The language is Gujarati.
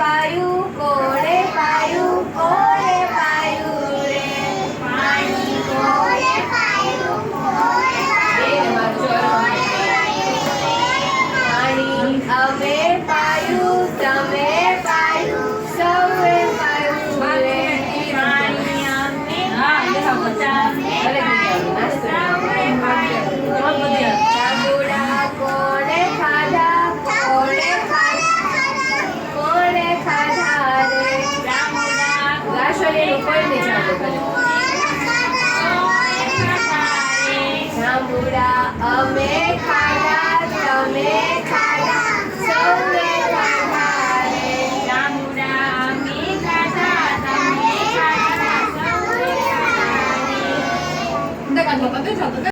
પાયું કોણે પાયું કોણે काढला होता ते जातं